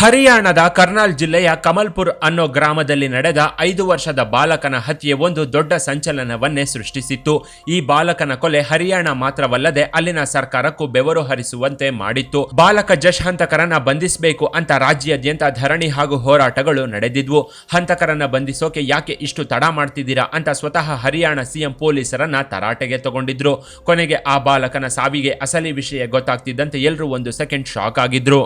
ಹರಿಯಾಣದ ಕರ್ನಾಲ್ ಜಿಲ್ಲೆಯ ಕಮಲ್ಪುರ್ ಅನ್ನೋ ಗ್ರಾಮದಲ್ಲಿ ನಡೆದ ಐದು ವರ್ಷದ ಬಾಲಕನ ಹತ್ಯೆ ಒಂದು ದೊಡ್ಡ ಸಂಚಲನವನ್ನೇ ಸೃಷ್ಟಿಸಿತ್ತು. ಈ ಬಾಲಕನ ಕೊಲೆ ಹರಿಯಾಣ ಮಾತ್ರವಲ್ಲದೆ ಅಲ್ಲಿನ ಸರ್ಕಾರಕ್ಕೂ ಬೆವರು ಹರಿಸುವಂತೆ ಮಾಡಿತ್ತು. ಬಾಲಕ ಜಶ್ ಹಂತಕರನ್ನ ಬಂಧಿಸಬೇಕು ಅಂತ ರಾಜ್ಯಾದ್ಯಂತ ಧರಣಿ ಹಾಗೂ ಹೋರಾಟಗಳು ನಡೆದಿದ್ವು. ಹಂತಕರನ್ನ ಬಂಧಿಸೋಕೆ ಯಾಕೆ ಇಷ್ಟು ತಡ ಮಾಡ್ತಿದ್ದೀರಾ ಅಂತ ಸ್ವತಃ ಹರಿಯಾಣ ಸಿಎಂ ಪೊಲೀಸರನ್ನ ತರಾಟೆಗೆ ತಗೊಂಡಿದ್ರು. ಕೊನೆಗೆ ಆ ಬಾಲಕನ ಸಾವಿಗೆ ಅಸಲಿ ವಿಷಯ ಗೊತ್ತಾಗ್ತಿದ್ದಂತೆ ಎಲ್ಲರೂ ಒಂದು ಸೆಕೆಂಡ್ ಶಾಕ್ ಆಗಿದ್ರು.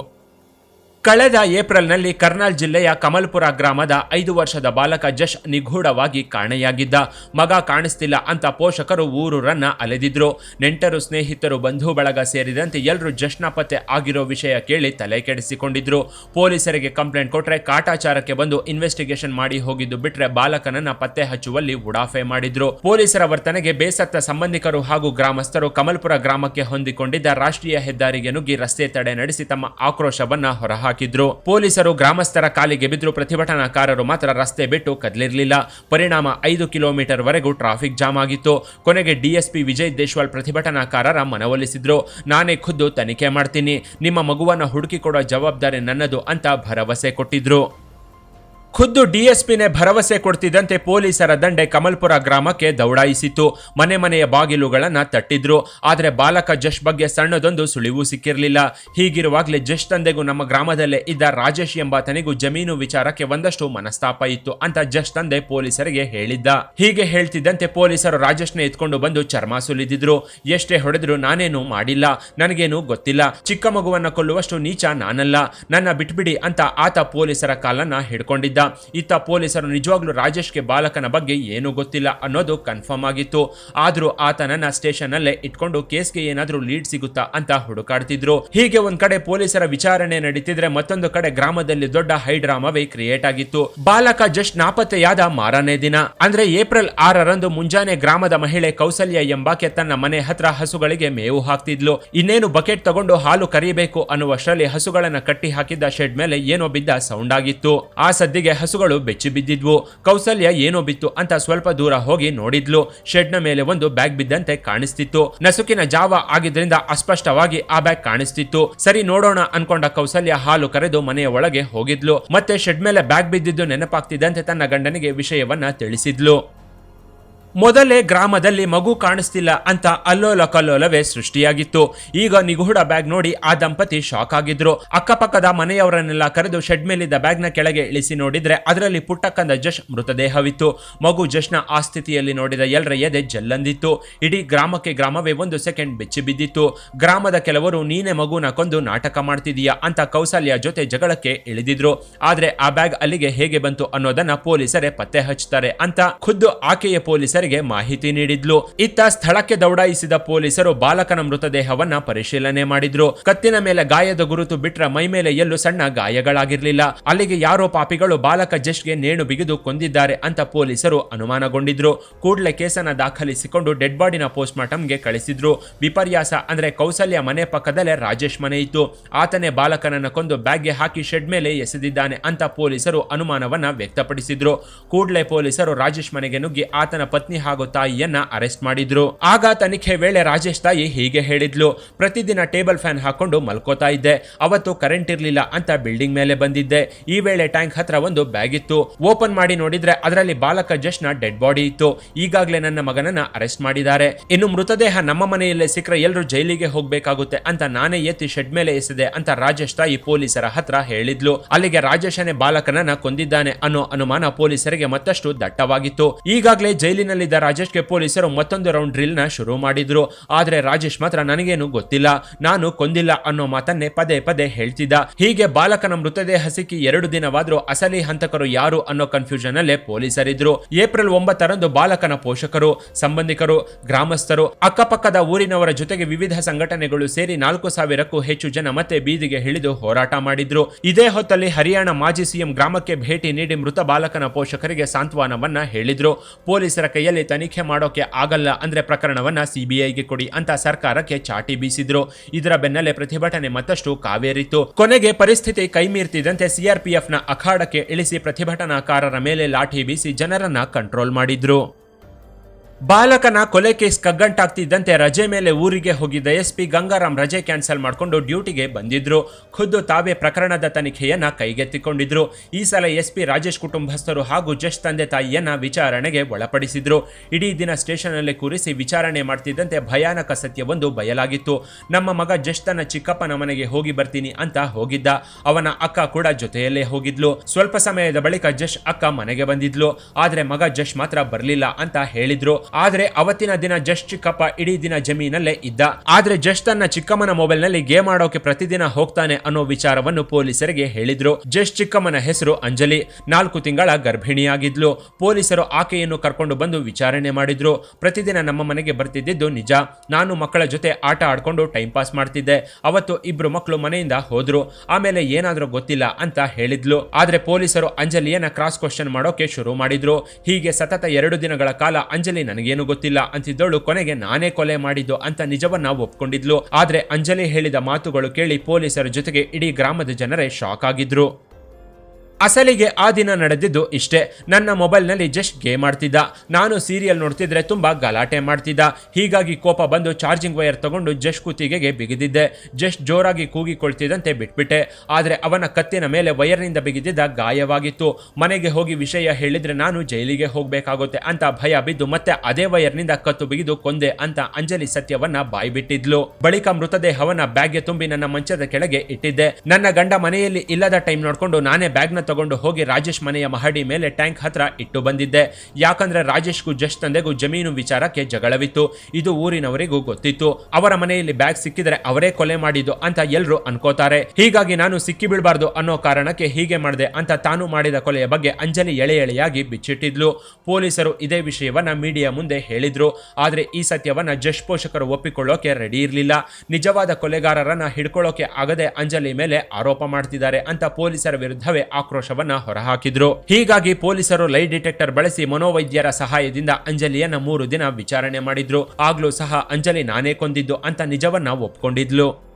ಕಳೆದ ಏಪ್ರಿಲ್ನಲ್ಲಿ ಕರ್ನಾಲ್ ಜಿಲ್ಲೆಯ ಕಮಲ್ಪುರ ಗ್ರಾಮದ ಐದು ವರ್ಷದ ಬಾಲಕ ಜಶ್ ನಿಗೂಢವಾಗಿ ಕಾಣೆಯಾಗಿದ್ದ. ಮಗ ಕಾಣಿಸ್ತಿಲ್ಲ ಅಂತ ಪೋಷಕರು ಊರೂರನ್ನ ಅಲೆದಿದ್ರು. ನೆಂಟರು, ಸ್ನೇಹಿತರು, ಬಂಧು ಬಳಗ ಸೇರಿದಂತೆ ಎಲ್ಲರೂ ಜಶ್ನ ಪತ್ತೆ ಆಗಿರೋ ವಿಷಯ ಕೇಳಿ ತಲೆ ಕೆಡಿಸಿಕೊಂಡಿದ್ರು. ಪೊಲೀಸರಿಗೆ ಕಂಪ್ಲೇಂಟ್ ಕೊಟ್ಟರೆ ಕಾಟಾಚಾರಕ್ಕೆ ಬಂದು ಇನ್ವೆಸ್ಟಿಗೇಷನ್ ಮಾಡಿ ಹೋಗಿದ್ದು ಬಿಟ್ರೆ ಬಾಲಕನನ್ನ ಪತ್ತೆ ಹಚ್ಚುವಲ್ಲಿ ಉಡಾಫೆ ಮಾಡಿದ್ರು. ಪೊಲೀಸರ ವರ್ತನೆಗೆ ಬೇಸತ್ತ ಸಂಬಂಧಿಕರು ಹಾಗೂ ಗ್ರಾಮಸ್ಥರು ಕಮಲ್ಪುರ ಗ್ರಾಮಕ್ಕೆ ಹೊಂದಿಕೊಂಡಿದ್ದ ರಾಷ್ಟ್ರೀಯ ಹೆದ್ದಾರಿಗೆ ನುಗ್ಗಿ ರಸ್ತೆ ತಡೆ ನಡೆಸಿ ತಮ್ಮ ಆಕ್ರೋಶವನ್ನ ಹೊರಹಾಕಿದ್ರು. ಪೊಲೀಸರು ಗ್ರಾಮಸ್ಥರ ಕಾಲಿಗೆ ಬಿದ್ರು ಪ್ರತಿಭಟನಾಕಾರರು ಮಾತ್ರ ರಸ್ತೆ ಬಿಟ್ಟು ಕದಲಿರಲಿಲ್ಲ. ಪರಿಣಾಮ ಐದು ಕಿಲೋಮೀಟರ್ ವರೆಗೂ ಟ್ರಾಫಿಕ್ ಜಾಮ್ ಆಗಿತ್ತು. ಕೊನೆಗೆ ಡಿಎಸ್ಪಿ ವಿಜಯ್ ದೇಶ್ವಾಲ್ ಪ್ರತಿಭಟನಾಕಾರರ ಮನವೊಲಿಸಿದ್ರು. ನಾನೇ ಖುದ್ದು ತನಿಖೆ ಮಾಡ್ತೀನಿ. ನಿಮ್ಮ ಮಗುವನ್ನು ಹುಡುಕಿಕೊಡೋ ಜವಾಬ್ದಾರಿ ನನ್ನದು ಅಂತ ಭರವಸೆ ಕೊಟ್ಟಿದ್ರು. ಖುದ್ದು ಡಿಎಸ್ಪಿನೇ ಭರವಸೆ ಕೊಡ್ತಿದ್ದಂತೆ ಪೊಲೀಸರ ದಂಡೆ ಕಮಲ್ಪುರ ಗ್ರಾಮಕ್ಕೆ ದೌಡಾಯಿಸಿತು ಮನೆ ಮನೆಯ ಬಾಗಿಲುಗಳನ್ನು ತಟ್ಟಿದ್ರು. ಆದರೆ ಬಾಲಕ ಜಶ್ ಬಗ್ಗೆ ಸಣ್ಣದೊಂದು ಸುಳಿವು ಸಿಕ್ಕಿರಲಿಲ್ಲ. ಹೀಗಿರುವಾಗಲೇ ಜಶ್ ತಂದೆಗೂ ನಮ್ಮ ಗ್ರಾಮದಲ್ಲೇ ಇದ್ದ ರಾಜೇಶ್ ಎಂಬಾತನಿಗೂ ಜಮೀನು ವಿಚಾರಕ್ಕೆ ಒಂದಷ್ಟು ಮನಸ್ತಾಪ ಇತ್ತು ಅಂತ ಜಶ್ ತಂದೆ ಪೊಲೀಸರಿಗೆ ಹೇಳಿದ್ದ. ಹೀಗೆ ಹೇಳ್ತಿದ್ದಂತೆ ಪೊಲೀಸರು ರಾಜೇಶ್ನ ಎತ್ಕೊಂಡು ಬಂದು ಚರ್ಮ ಸುಲಿದಿದ್ರು. ಎಷ್ಟೇ ಹೊಡೆದ್ರು ನಾನೇನು ಮಾಡಿಲ್ಲ. ನನಗೇನು ಗೊತ್ತಿಲ್ಲ. ಚಿಕ್ಕ ಮಗುವನ್ನು ಕೊಲ್ಲುವಷ್ಟು ನೀಚ ನಾನಲ್ಲ. ನನ್ನ ಬಿಟ್ಬಿಡಿ ಅಂತ ಆತ ಪೊಲೀಸರ ಕಾಲನ್ನ ಹಿಡ್ಕೊಂಡಿದ್ದ. ಇತ್ತ ಪೊಲೀಸರು ನಿಜವಾಗ್ಲೂ ರಾಜೇಶ್ಗೆ ಬಾಲಕನ ಬಗ್ಗೆ ಏನೂ ಗೊತ್ತಿಲ್ಲ ಅನ್ನೋದು ಕನ್ಫರ್ಮ್ ಆಗಿತ್ತು. ಆದ್ರೂ ಆತನನ್ನ ಸ್ಟೇಷನ್ ಅಲ್ಲೇ ಇಟ್ಕೊಂಡು ಕೇಸ್ಗೆ ಏನಾದ್ರೂ ಲೀಡ್ ಸಿಗುತ್ತಾ ಅಂತ ಹುಡುಕಾಡ್ತಿದ್ರು. ಹೀಗೆ ಒಂದ್ ಕಡೆ ಪೊಲೀಸರ ವಿಚಾರಣೆ ನಡೀತಿದ್ರೆ ಮತ್ತೊಂದು ಕಡೆ ಗ್ರಾಮದಲ್ಲಿ ದೊಡ್ಡ ಹೈಡ್ರಾಮವೇ ಕ್ರಿಯೇಟ್ ಆಗಿತ್ತು. ಬಾಲಕ ಜಸ್ಟ್ ನಾಪತ್ತೆಯಾದ ಮಾರನೇ ದಿನ. ಅಂದ್ರೆ ಏಪ್ರಿಲ್ ಆರರಂದು ಮುಂಜಾನೆ ಗ್ರಾಮದ ಮಹಿಳೆ ಕೌಸಲ್ಯ ಎಂಬಾಕೆ ತನ್ನ ಮನೆ ಹತ್ರ ಹಸುಗಳಿಗೆ ಮೇವು ಹಾಕ್ತಿದ್ಲು. ಇನ್ನೇನು ಬಕೆಟ್ ತಗೊಂಡು ಹಾಲು ಕರಿಬೇಕು ಅನ್ನುವಷ್ಟರಲ್ಲಿ ಹಸುಗಳನ್ನ ಕಟ್ಟಿ ಹಾಕಿದ್ದ ಶೆಡ್ ಮೇಲೆ ಏನೋ ಬಿದ್ದ ಸೌಂಡ್ ಆಗಿತ್ತು. ಆ ಸದ್ದಿಗೆ ಹಸುಗಳು ಬೆಚ್ಚಿ ಬಿದ್ದಿದ್ವು. ಕೌಸಲ್ಯ ಏನೋ ಬಿತ್ತು ಅಂತ ಸ್ವಲ್ಪ ದೂರ ಹೋಗಿ ನೋಡಿದ್ಲು. ಶೆಡ್ನ ಮೇಲೆ ಒಂದು ಬ್ಯಾಗ್ ಬಿದ್ದಂತೆ ಕಾಣಿಸ್ತಿತ್ತು. ನಸುಕಿನ ಜಾವ ಆಗಿದ್ರಿಂದ ಅಸ್ಪಷ್ಟವಾಗಿ ಆ ಬ್ಯಾಗ್ ಕಾಣಿಸ್ತಿತ್ತು. ಸರಿ ನೋಡೋಣ ಅನ್ಕೊಂಡ ಕೌಸಲ್ಯ ಹಾಲು ಕರೆದು ಮನೆಯ ಒಳಗೆ ಹೋಗಿದ್ಲು. ಮತ್ತೆ ಶೆಡ್ ಮೇಲೆ ಬ್ಯಾಗ್ ಬಿದ್ದಿದ್ದು ನೆನಪಾಗ್ತಿದ್ದಂತೆ ತನ್ನ ಗಂಡನಿಗೆ ವಿಷಯವನ್ನ ತಿಳಿಸಿದ್ಲು. ಮೊದಲೇ ಗ್ರಾಮದಲ್ಲಿ ಮಗು ಕಾಣಿಸ್ತಿಲ್ಲ ಅಂತ ಅಲ್ಲೋಲ ಕಲ್ಲೋಲವೇ ಸೃಷ್ಟಿಯಾಗಿತ್ತು. ಈಗ ನಿಗೂಢ ಬ್ಯಾಗ್ ನೋಡಿ ಆ ದಂಪತಿ ಶಾಕ್ ಆಗಿದ್ರು. ಅಕ್ಕಪಕ್ಕದ ಮನೆಯವರನ್ನೆಲ್ಲ ಕರೆದು ಶೆಡ್ ಮೇಲಿದ್ದ ಬ್ಯಾಗ್ನ ಕೆಳಗೆ ಇಳಿಸಿ ನೋಡಿದ್ರೆ ಅದರಲ್ಲಿ ಪುಟ್ಟಕ್ಕಂದ ಜಶ್ ಮೃತದೇಹವಿತ್ತು. ಮಗು ಜಶ್ನ ಆ ಸ್ಥಿತಿಯಲ್ಲಿ ನೋಡಿದ ಎಲ್ಲರ ಎದೆ ಜಲ್ಲಂದಿತ್ತು. ಇಡೀ ಗ್ರಾಮಕ್ಕೆ ಗ್ರಾಮವೇ ಒಂದು ಸೆಕೆಂಡ್ ಬೆಚ್ಚಿ ಬಿದ್ದಿತ್ತು. ಗ್ರಾಮದ ಕೆಲವರು, ನೀನೆ ಮಗುನ ಕೊಂದು ನಾಟಕ ಮಾಡ್ತಿದೀಯಾ? ಅಂತ ಕೌಸಲ್ಯ ಜೊತೆ ಜಗಳಕ್ಕೆ ಇಳಿದಿದ್ರು. ಆದ್ರೆ ಆ ಬ್ಯಾಗ್ ಅಲ್ಲಿಗೆ ಹೇಗೆ ಬಂತು ಅನ್ನೋದನ್ನ ಪೊಲೀಸರೇ ಪತ್ತೆ ಹಚ್ಚುತ್ತಾರೆ ಅಂತ ಖುದ್ದು ಆಕೆಯ ಪೊಲೀಸರಿಗೆ ಮಾಹಿತಿ ನೀಡಿದ್ಲು. ಇತ್ತ ಸ್ಥಳಕ್ಕೆ ದೌಡಾಯಿಸಿದ ಪೊಲೀಸರು ಬಾಲಕನ ಮೃತದೇಹವನ್ನ ಪರಿಶೀಲನೆ ಮಾಡಿದ್ರು. ಕತ್ತಿನ ಮೇಲೆ ಗಾಯದ ಗುರುತು ಬಿಟ್ರ ಮೈ ಮೇಲೆ ಎಲ್ಲೂ ಸಣ್ಣ ಗಾಯಗಳಾಗಿರ್ಲಿಲ್ಲ. ಅಲ್ಲಿಗೆ ಯಾರೋ ಪಾಪಿಗಳು ಬಾಲಕ ಜಶ್ಗೆ ನೇಣು ಬಿಗಿದು ಕೊಂದಿದ್ದಾರೆ ಅಂತ ಪೊಲೀಸರು ಅನುಮಾನಗೊಂಡಿದ್ರು. ಕೂಡಲೇ ಕೇಸನ್ನ ದಾಖಲಿಸಿಕೊಂಡು ಡೆಡ್ ಬಾಡಿನ ಪೋಸ್ಟ್ ಮಾರ್ಟಂಗೆ ಕಳಿಸಿದ್ರು. ವಿಪರ್ಯಾಸ ಅಂದ್ರೆ ಕೌಸಲ್ಯ ಮನೆ ಪಕ್ಕದಲ್ಲೇ ರಾಜೇಶ್ ಮನೆ ಇತ್ತು. ಆತನೇ ಬಾಲಕನನ್ನ ಕೊಂದು ಬ್ಯಾಗ್ಗೆ ಹಾಕಿ ಶೆಡ್ ಮೇಲೆ ಎಸೆದಿದ್ದಾನೆ ಅಂತ ಪೊಲೀಸರು ಅನುಮಾನವನ್ನ ವ್ಯಕ್ತಪಡಿಸಿದ್ರು. ಕೂಡಲೇ ಪೊಲೀಸರು ರಾಜೇಶ್ ಮನೆಗೆ ನುಗ್ಗಿ ಆತನ ಪತ್ನಿ ಹಾಗೂ ತಾಯಿಯನ್ನ ಅರೆಸ್ಟ್ ಮಾಡಿದ್ರು. ಆಗ ತನಿಖೆ ವೇಳೆ ರಾಜೇಶ್ ತಾಯಿ ಹೀಗೆ ಹೇಳಿದ್ಲು, ಪ್ರತಿದಿನ ಟೇಬಲ್ ಫ್ಯಾನ್ ಹಾಕೊಂಡು ಮಲ್ಕೋತಾ ಇದ್ದೆ. ಅವತ್ತು ಕರೆಂಟ್ ಇರ್ಲಿಲ್ಲ ಅಂತ ಬಿಲ್ಡಿಂಗ್ ಮೇಲೆ ಬಂದಿದ್ದೆ. ಈ ವೇಳೆ ಟ್ಯಾಂಕ್ ಹತ್ರ ಒಂದು ಬ್ಯಾಗ್ ಇತ್ತು. ಓಪನ್ ಮಾಡಿ ನೋಡಿದ್ರೆ ಅದರಲ್ಲಿ ಬಾಲಕ ಜಶ್ನ ಡೆಡ್ ಬಾಡಿ ಇತ್ತು. ಈಗಾಗಲೇ ನನ್ನ ಮಗನನ್ನ ಅರೆಸ್ಟ್ ಮಾಡಿದ್ದಾರೆ. ಇನ್ನು ಮೃತದೇಹ ನಮ್ಮ ಮನೆಯಲ್ಲೇ ಸಿಕ್ಕರೆ ಎಲ್ಲರೂ ಜೈಲಿಗೆ ಹೋಗ್ಬೇಕಾಗುತ್ತೆ ಅಂತ ನಾನೇ ಎತ್ತಿ ಶೆಡ್ ಮೇಲೆ ಎಸೆದೆ ಅಂತ ರಾಜೇಶ್ ತಾಯಿ ಪೊಲೀಸರ ಹತ್ರ ಹೇಳಿದ್ಲು. ಅಲ್ಲಿಗೆ ರಾಜೇಶನೇ ಬಾಲಕನನ್ನ ಕೊಂದಿದ್ದಾನೆ ಅನ್ನೋ ಅನುಮಾನ ಪೊಲೀಸರಿಗೆ ಮತ್ತಷ್ಟು ದಟ್ಟವಾಗಿತ್ತು. ಈಗಾಗಲೇ ಜೈಲಿನಲ್ಲಿದ್ದ ರಾಜೇಶ್ಗೆ ಪೊಲೀಸರು ಮತ್ತೊಂದು ರೌಂಡ್ ಡ್ರಿಲ್ನ ಶುರು ಮಾಡಿದ್ರು. ಆದ್ರೆ ರಾಜೇಶ್ ಮಾತ್ರ ನನಗೇನು ಗೊತ್ತಿಲ್ಲ. ನಾನು ಕೊಂದಿಲ್ಲ ಅನ್ನೋ ಮಾತನ್ನೇ ಪದೇ ಪದೇ ಹೇಳ್ತಿದ್ದ. ಹೀಗೆ ಬಾಲಕನ ಮೃತದೇಹ ಸಿಕ್ಕಿ ಎರಡು ದಿನವಾದ್ರೂ ಅಸಲಿ ಹಂತಕರು ಯಾರು ಅನ್ನೋ ಕನ್ಫ್ಯೂಷನ್ ಅಲ್ಲೇ ಪೊಲೀಸರಿದ್ರು. ಏಪ್ರಿಲ್ ಒಂಬತ್ತರಂದು ಬಾಲಕನ ಪೋಷಕರು, ಸಂಬಂಧಿಕರು, ಗ್ರಾಮಸ್ಥರು, ಅಕ್ಕಪಕ್ಕದ ಊರಿನವರ ಜೊತೆಗೆ ವಿವಿಧ ಸಂಘಟನೆಗಳು ಸೇರಿ ನಾಲ್ಕು ಸಾವಿರಕ್ಕೂ ಹೆಚ್ಚು ಜನ ಮತ್ತೆ ಬೀದಿಗೆ ಇಳಿದು ಹೋರಾಟ ಮಾಡಿದ್ರು. ಇದೇ ಹೊತ್ತಲ್ಲಿ ಹರಿಯಾಣ ಮಾಜಿ ಸಿಎಂ ಗ್ರಾಮಕ್ಕೆ ಭೇಟಿ ನೀಡಿ ಮೃತ ಬಾಲಕನ ಪೋಷಕರಿಗೆ ಸಾಂತ್ವನವನ್ನ ಹೇಳಿದ್ರು. ಪೊಲೀಸರ ಕೈಯಲ್ಲಿ ತನಿಖೆ ಮಾಡೋಕೆ ಆಗಲ್ಲ ಅಂದ್ರೆ ಪ್ರಕರಣವನ್ನ ಸಿಬಿಐಗೆ ಕೊಡಿ ಅಂತ ಸರ್ಕಾರಕ್ಕೆ ಚಾಟಿ ಬೀಸಿದ್ರು. ಇದರ ಬೆನ್ನಲ್ಲೇ ಪ್ರತಿಭಟನೆ ಮತ್ತಷ್ಟು ಕಾವೇರಿತು. ಕೊನೆಗೆ ಪರಿಸ್ಥಿತಿ ಕೈಮೀರ್ತಿದಂತೆ ಸಿಆರ್ಪಿಎಫ್ನ ಅಖಾಡಕ್ಕೆ ಇಳಿಸಿ ಪ್ರತಿಭಟನಾಕಾರರ ಮೇಲೆ ಲಾಠಿ ಬೀಸಿ ಜನರನ್ನ ಕಂಟ್ರೋಲ್ ಮಾಡಿದ್ರು. ಬಾಲಕನ ಕೊಲೆ ಕೇಸ್ ಕಗ್ಗಂಟಾಗ್ತಿದ್ದಂತೆ ರಜೆ ಮೇಲೆ ಊರಿಗೆ ಹೋಗಿದ್ದ ಎಸ್ಪಿ ಗಂಗಾರಾಮ್ ರಜೆ ಕ್ಯಾನ್ಸಲ್ ಮಾಡಿಕೊಂಡು ಡ್ಯೂಟಿಗೆ ಬಂದಿದ್ರು. ಖುದ್ದು ತಾವೇ ಪ್ರಕರಣದ ತನಿಖೆಯನ್ನ ಕೈಗೆತ್ತಿಕೊಂಡಿದ್ರು. ಈ ಸಲ ಎಸ್ಪಿ ರಾಜೇಶ್ ಕುಟುಂಬಸ್ಥರು ಹಾಗೂ ಜಶ್ ತಂದೆ ತಾಯಿಯನ್ನ ವಿಚಾರಣೆಗೆ ಒಳಪಡಿಸಿದ್ರು. ಇಡೀ ದಿನ ಸ್ಟೇಷನ್ನಲ್ಲಿ ಕೂರಿಸಿ ವಿಚಾರಣೆ ಮಾಡ್ತಿದ್ದಂತೆ ಭಯಾನಕ ಸತ್ಯವೊಂದು ಬಯಲಾಗಿತ್ತು. ನಮ್ಮ ಮಗ ಜಶ್ ತನ್ನ ಚಿಕ್ಕಪ್ಪನ ಮನೆಗೆ ಹೋಗಿ ಬರ್ತೀನಿ ಅಂತ ಹೋಗಿದ್ದ. ಅವನ ಅಕ್ಕ ಕೂಡ ಜೊತೆಯಲ್ಲೇ ಹೋಗಿದ್ಲು. ಸ್ವಲ್ಪ ಸಮಯದ ಬಳಿಕ ಜಶ್ ಅಕ್ಕ ಮನೆಗೆ ಬಂದಿದ್ಲು. ಆದ್ರೆ ಮಗ ಜಶ್ ಮಾತ್ರ ಬರಲಿಲ್ಲ ಅಂತ ಹೇಳಿದ್ರು. ಆದ್ರೆ ಅವತ್ತಿನ ದಿನ ಜಸ್ಟ್ ಚಿಕ್ಕಪ್ಪ ಇಡೀ ದಿನ ಜಮೀನಲ್ಲೇ ಇದ್ದ. ಆದ್ರೆ ಜಸ್ಟ್ ತನ್ನ ಚಿಕ್ಕಮ್ಮನ ಮೊಬೈಲ್ನಲ್ಲಿ ಗೇಮ್ ಆಡೋಕೆ ಪ್ರತಿದಿನ ಹೋಗ್ತಾನೆ ಅನ್ನೋ ವಿಚಾರವನ್ನು ಪೊಲೀಸರಿಗೆ ಹೇಳಿದ್ರು. ಜಸ್ಟ್ ಚಿಕ್ಕಮ್ಮನ ಹೆಸರು ಅಂಜಲಿ. ನಾಲ್ಕು ತಿಂಗಳ ಗರ್ಭಿಣಿಯಾಗಿದ್ಲು. ಪೊಲೀಸರು ಆಕೆಯನ್ನು ಕರ್ಕೊಂಡು ಬಂದು ವಿಚಾರಣೆ ಮಾಡಿದ್ರು. ಪ್ರತಿದಿನ ನಮ್ಮ ಮನೆಗೆ ಬರ್ತಿದ್ದಿದ್ದು ನಿಜ. ನಾನು ಮಕ್ಕಳ ಜೊತೆ ಆಟ ಆಡ್ಕೊಂಡು ಟೈಮ್ ಪಾಸ್ ಮಾಡ್ತಿದ್ದೆ. ಅವತ್ತು ಇಬ್ರು ಮಕ್ಕಳು ಮನೆಯಿಂದ ಹೋದ್ರು. ಆಮೇಲೆ ಏನಾದ್ರೂ ಗೊತ್ತಿಲ್ಲ ಅಂತ ಹೇಳಿದ್ಲು. ಆದ್ರೆ ಪೊಲೀಸರು ಅಂಜಲಿಯನ್ನ ಕ್ರಾಸ್ ಕ್ವಶನ್ ಮಾಡೋಕೆ ಶುರು ಮಾಡಿದ್ರು. ಹೀಗೆ ಸತತ ಎರಡು ದಿನಗಳ ಕಾಲ ಅಂಜಲಿ ನನಗೇನು ಗೊತ್ತಿಲ್ಲ ಅಂತಿದ್ದಳು ಕೊನೆಗೆ ನಾನೇ ಕೊಲೆ ಮಾಡಿದ್ದು ಅಂತ ನಿಜವನ್ನ ಒಪ್ಕೊಂಡಿದ್ಲು. ಆದ್ರೆ ಅಂಜಲಿ ಹೇಳಿದ ಮಾತುಗಳು ಕೇಳಿ ಪೊಲೀಸರ ಜೊತೆಗೆ ಇಡೀ ಗ್ರಾಮದ ಜನರೇ ಶಾಕ್ ಆಗಿದ್ರು. ಅಸಲಿಗೆ ಆ ದಿನ ನಡೆದಿದ್ದು ಇಷ್ಟೇ. ನನ್ನ ಮೊಬೈಲ್ನಲ್ಲಿ ಜಸ್ಟ್ ಗೇಮ್ ಆಡ್ತಿದ್ದ. ನಾನು ಸೀರಿಯಲ್ ನೋಡ್ತಿದ್ರೆ ತುಂಬಾ ಗಲಾಟೆ ಮಾಡ್ತಿದ್ದ. ಹೀಗಾಗಿ ಕೋಪ ಬಂದು ಚಾರ್ಜಿಂಗ್ ವೈರ್ ತಗೊಂಡು ಜಸ್ಟ್ ಕುತ್ತಿಗೆಗೆ ಬಿಗಿದಿದ್ದೆ. ಜಸ್ಟ್ ಜೋರಾಗಿ ಕೂಗಿಕೊಳ್ತಿದ್ದಂತೆ ಬಿಟ್ಬಿಟ್ಟೆ. ಆದರೆ ಅವನ ಕತ್ತಿನ ಮೇಲೆ ವೈರ್ನಿಂದ ಬಿಗಿದಿದ್ದ ಗಾಯವಾಗಿತ್ತು. ಮನೆಗೆ ಹೋಗಿ ವಿಷಯ ಹೇಳಿದ್ರೆ ನಾನು ಜೈಲಿಗೆ ಹೋಗಬೇಕಾಗುತ್ತೆ ಅಂತ ಭಯ ಬಿದ್ದು ಮತ್ತೆ ಅದೇ ವೈರ್ನಿಂದ ಕತ್ತು ಬಿಗಿದು ಕೊಂದೆ ಅಂತ ಅಂಜಲಿ ಸತ್ಯವನ್ನ ಬಾಯ್ಬಿಟ್ಟಿದ್ಲು. ಬಳಿಕ ಮೃತದೇಹವನ್ನ ಬ್ಯಾಗ್ಗೆ ತುಂಬಿ ನನ್ನ ಮಂಚದ ಕೆಳಗೆ ಇಟ್ಟಿದ್ದೆ. ನನ್ನ ಗಂಡ ಮನೆಯಲ್ಲಿ ಇಲ್ಲದ ಟೈಮ್ ನೋಡ್ಕೊಂಡು ನಾನೇ ಬ್ಯಾಗ್ನ ತಗೊಂಡು ಹೋಗಿ ರಾಜೇಶ್ ಮನೆಯ ಮಹಡಿ ಮೇಲೆ ಟ್ಯಾಂಕ್ ಹತ್ರ ಇಟ್ಟು ಬಂದಿದ್ದೆ. ಯಾಕಂದ್ರೆ ರಾಜೇಶ್ಗೂ ಜಸ್ಟ್ ತಂದೆಗೂ ಜಮೀನು ವಿಚಾರಕ್ಕೆ ಜಗಳವಿತ್ತು. ಇದು ಊರಿನವರಿಗೂ ಗೊತ್ತಿತ್ತು. ಅವರ ಮನೆಯಲ್ಲಿ ಬ್ಯಾಗ್ ಸಿಕ್ಕಿದ್ರೆ ಅವರೇ ಕೊಲೆ ಮಾಡಿದ್ದು ಅಂತ ಎಲ್ಲರೂ ಅನ್ಕೋತಾರೆ. ಹೀಗಾಗಿ ನಾನು ಸಿಕ್ಕಿ ಅನ್ನೋ ಕಾರಣಕ್ಕೆ ಹೀಗೆ ಮಾಡಿದೆ ಅಂತ ತಾನು ಮಾಡಿದ ಕೊಲೆಯ ಬಗ್ಗೆ ಅಂಜಲಿ ಎಳೆ ಎಳೆಯಾಗಿ ಬಿಚ್ಚಿಟ್ಟಿದ್ಲು. ಪೊಲೀಸರು ಇದೇ ವಿಷಯವನ್ನ ಮೀಡಿಯಾ ಮುಂದೆ ಹೇಳಿದ್ರು. ಆದ್ರೆ ಈ ಸತ್ಯವನ್ನ ಜಶ್ ಪೋಷಕರು ಒಪ್ಪಿಕೊಳ್ಳೋಕೆ ರೆಡಿ ಇರಲಿಲ್ಲ. ನಿಜವಾದ ಕೊಲೆಗಾರರನ್ನ ಹಿಡ್ಕೊಳ್ಳೋಕೆ ಆಗದೆ ಅಂಜಲಿ ಮೇಲೆ ಆರೋಪ ಮಾಡ್ತಿದ್ದಾರೆ ಅಂತ ಪೊಲೀಸರ ವಿರುದ್ಧವೇ ಆಕ್ರೋಶವನ್ನ ಹೊರಹಾಕಿದ್ರು. ಹೀಗಾಗಿ ಪೊಲೀಸರು ಲೈ ಡಿಟೆಕ್ಟರ್ ಬಳಸಿ ಮನೋವೈದ್ಯರ ಸಹಾಯದಿಂದ ಅಂಜಲಿಯನ್ನ ಮೂರು ದಿನ ವಿಚಾರಣೆ ಮಾಡಿದ್ರು. ಆಗ್ಲೂ ಸಹ ಅಂಜಲಿ ನಾನೇ ಕೊಂದಿದ್ದು ಅಂತ ನಿಜವನ್ನ ಒಪ್ಕೊಂಡಿದ್ಲು.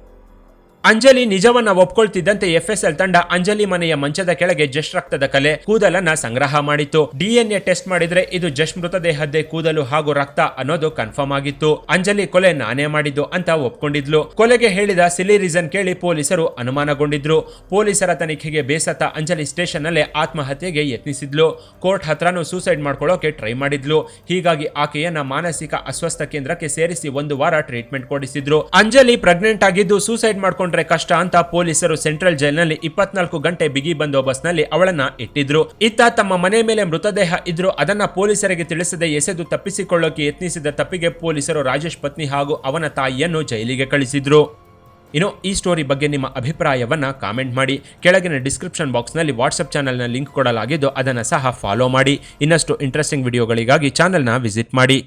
ಅಂಜಲಿ ನಿಜವನ್ನ ಒಪ್ಕೊಳ್ತಿದ್ದಂತೆ ಎಫ್ಎಸ್ಎಲ್ ತಂಡ ಅಂಜಲಿ ಮನೆಯ ಮಂಚದ ಕೆಳಗೆ ಜಶ್ ರಕ್ತದ ಕಲೆ, ಕೂದಲನ್ನ ಸಂಗ್ರಹ ಮಾಡಿತ್ತು. ಡಿಎನ್ಎ ಟೆಸ್ಟ್ ಮಾಡಿದ್ರೆ ಇದು ಜಶ್ ಮೃತದೇಹದ್ದೇ ಕೂದಲು ಹಾಗೂ ರಕ್ತ ಅನ್ನೋದು ಕನ್ಫರ್ಮ್ ಆಗಿತ್ತು. ಅಂಜಲಿ ಕೊಲೆ ನಾನೇ ಮಾಡಿದ್ದು ಅಂತ ಒಪ್ಕೊಂಡಿದ್ಲು. ಕೊಲೆಗೆ ಹೇಳಿದ ಸಿಲಿ ರೀಸನ್ ಕೇಳಿ ಪೊಲೀಸರು ಅನುಮಾನಗೊಂಡಿದ್ರು. ಪೊಲೀಸರ ತನಿಖೆಗೆ ಬೇಸತ್ತ ಅಂಜಲಿ ಸ್ಟೇಷನ್ನಲ್ಲಿ ಆತ್ಮಹತ್ಯೆಗೆ ಯತ್ನಿಸಿದ್ಲು. ಕೋರ್ಟ್ ಹತ್ರನೂ ಸೂಸೈಡ್ ಮಾಡ್ಕೊಳ್ಳೋಕೆ ಟ್ರೈ ಮಾಡಿದ್ಲು. ಹೀಗಾಗಿ ಆಕೆಯನ್ನ ಮಾನಸಿಕ ಅಸ್ವಸ್ಥ ಕೇಂದ್ರಕ್ಕೆ ಸೇರಿಸಿ ಒಂದು ವಾರ ಟ್ರೀಟ್ಮೆಂಟ್ ಕೊಡಿಸಿದ್ರು. ಅಂಜಲಿ ಪ್ರೆಗ್ನೆಂಟ್ ಆಗಿದ್ದು ಸೂಸೈಡ್ ಮಾಡ್ಕೊಂಡ್ರೆ ಕಷ್ಟ ಅಂತ ಪೊಲೀಸರು ಸೆಂಟ್ರಲ್ ಜೈಲ್ನಲ್ಲಿ ಇಪ್ಪತ್ನಾಲ್ಕು ಗಂಟೆ ಬಿಗಿ ಬಂದೋಬಸ್ತ್ನಲ್ಲಿ ಅವಳನ್ನ ಇಟ್ಟಿದ್ರು. ಇತ್ತ ತಮ್ಮ ಮನೆ ಮೇಲೆ ಮೃತದೇಹ ಇದ್ರು ಅದನ್ನ ಪೊಲೀಸರಿಗೆ ತಿಳಿಸದೆ ಎಸೆದು ತಪ್ಪಿಸಿಕೊಳ್ಳೋಕೆ ಯತ್ನಿಸಿದ ತಪ್ಪಿಗೆ ಪೊಲೀಸರು ರಾಜೇಶ್ ಪತ್ನಿ ಹಾಗೂ ಅವನ ತಾಯಿಯನ್ನು ಜೈಲಿಗೆ ಕಳಿಸಿದ್ರು. ಇನ್ನು ಈ ಸ್ಟೋರಿ ಬಗ್ಗೆ ನಿಮ್ಮ ಅಭಿಪ್ರಾಯವನ್ನ ಕಾಮೆಂಟ್ ಮಾಡಿ. ಕೆಳಗಿನ ಡಿಸ್ಕ್ರಿಪ್ಷನ್ ಬಾಕ್ಸ್ನಲ್ಲಿ ವಾಟ್ಸಪ್ ಚಾನೆಲ್ನ ಲಿಂಕ್ ಕೊಡಲಾಗಿದ್ದು ಅದನ್ನು ಸಹ ಫಾಲೋ ಮಾಡಿ. ಇನ್ನಷ್ಟು ಇಂಟ್ರೆಸ್ಟಿಂಗ್ ವಿಡಿಯೋಗಳಿಗಾಗಿ ಚಾನೆಲ್ನ ವಿಸಿಟ್ ಮಾಡಿ.